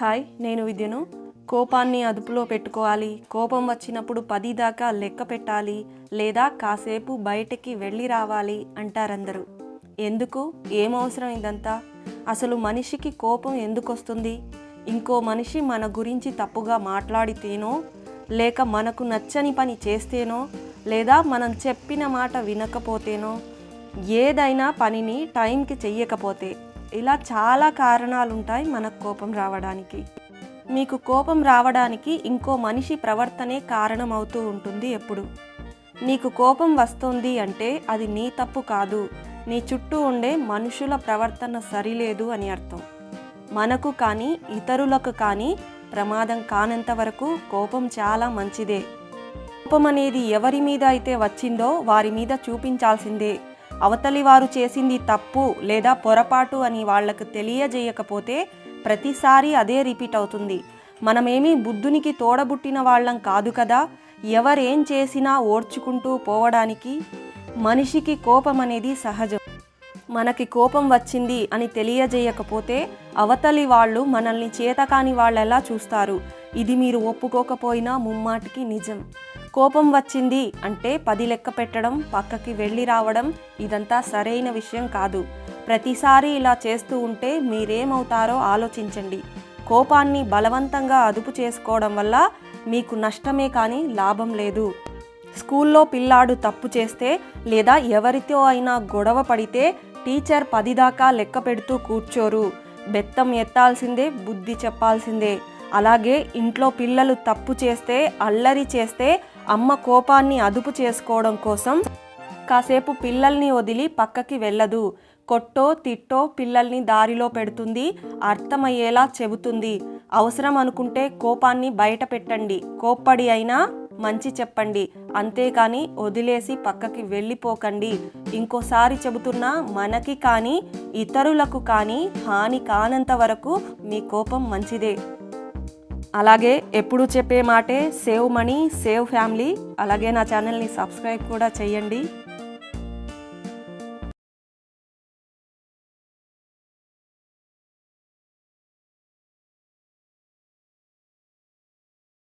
Hi నేను విద్యను. కోపాన్ని అదుపులో పెట్టుకోవాలి. కోపం వచ్చినప్పుడు పది దాకా లెక్క పెట్టాలి. లేదా కాసేపు బయటికి వెళ్ళి రావాలి అంటారందరూ. ఎందుకు? ఏం అవసరం ఇదంతా? అసలు మనిషికి కోపం ఎందుకు వస్తుంది ఇంకో మనిషి మన గురించి తప్పుగా మాట్లాడితేనో? లేక మనకు నచ్చని పని చేస్తేనో? లేదా మనం చెప్పిన మాట వినకపోతేనో? ఏదైనా పనిని టైంకి చెయ్యకపోతే? ఇలా చాలా కారణాలు ఉంటాయి మనకు కోపం రావడానికి. మీకు కోపం రావడానికి ఇంకో మనిషి ప్రవర్తనే కారణం అవుతూ ఉంటుంది ఎప్పుడు. నీకు కోపం వస్తుంది అంటే అది నీ తప్పు కాదు. నీ చుట్టూ ఉండే మనుషుల ప్రవర్తన సరిలేదు అని అర్థం. మనకు కానీ ఇతరులకు కానీ ప్రమాదం కానంత వరకు కోపం చాలా మంచిదే. కోపం అనేది ఎవరి మీద అయితే వచ్చిందో వారి మీద చూపించాల్సిందే. అవతలి వారు చేసింది తప్పు లేదా పొరపాటు అని వాళ్ళకు తెలియజేయకపోతే ప్రతిసారి అదే రిపీట్ అవుతుంది. మనమేమీ బుద్ధునికి తోడబుట్టిన వాళ్ళం కాదు కదా ఎవరేం చేసినా ఓడ్చుకుంటూ పోవడానికి మనిషికి కోపం అనేది సహజం. మనకి కోపం వచ్చింది అని తెలియజేయకపోతే అవతలి వాళ్ళు మనల్ని చేతకాని వాళ్ళెలా చూస్తారు. ఇది మీరు ఒప్పుకోకపోయినా ముమ్మాటికి నిజం. కోపం వచ్చింది అంటే పది లెక్క పెట్టడం పక్కకి వెళ్ళి రావడం ఇదంతా సరైన విషయం కాదు. ప్రతిసారి ఇలా చేస్తూ ఉంటే మీరేమవుతారో ఆలోచించండి. కోపాన్ని బలవంతంగా అదుపు చేసుకోవడం వల్ల మీకు నష్టమే కానీ లాభం లేదు. స్కూల్లో పిల్లాడు తప్పు చేస్తే లేదా ఎవరితో అయినా గొడవ పడితే టీచర్ పది దాకా లెక్క పెడుతూ కూర్చోరు. బెత్తం ఎత్తాల్సిందే బుద్ధి చెప్పాల్సిందే. అలాగే ఇంట్లో పిల్లలు తప్పు చేస్తే అల్లరి చేస్తే అమ్మ కోపాన్ని అదుపు చేసుకోవడం కోసం కాసేపు పిల్లల్ని వదిలి పక్కకి వెళ్ళదు. కొట్టో తిట్టో పిల్లల్ని దారిలో పెడుతుంది. అర్థమయ్యేలా చెబుతుంది. అవసరం అనుకుంటే కోపాన్ని బయట పెట్టండి. కోప్పడి అయినా మంచి చెప్పండి. అంతేకాని వదిలేసి పక్కకి వెళ్ళిపోకండి. ఇంకోసారి చెబుతున్నా మనకి కానీ ఇతరులకు కానీ హాని కానంత వరకు మీ కోపం మంచిదే. అలాగే ఎప్పుడు చెప్పే మాటే సేవ్ మనీ సేవ్ ఫ్యామిలీ. అలాగే నా ఛానల్ని సబ్స్క్రైబ్ కూడా చేయండి.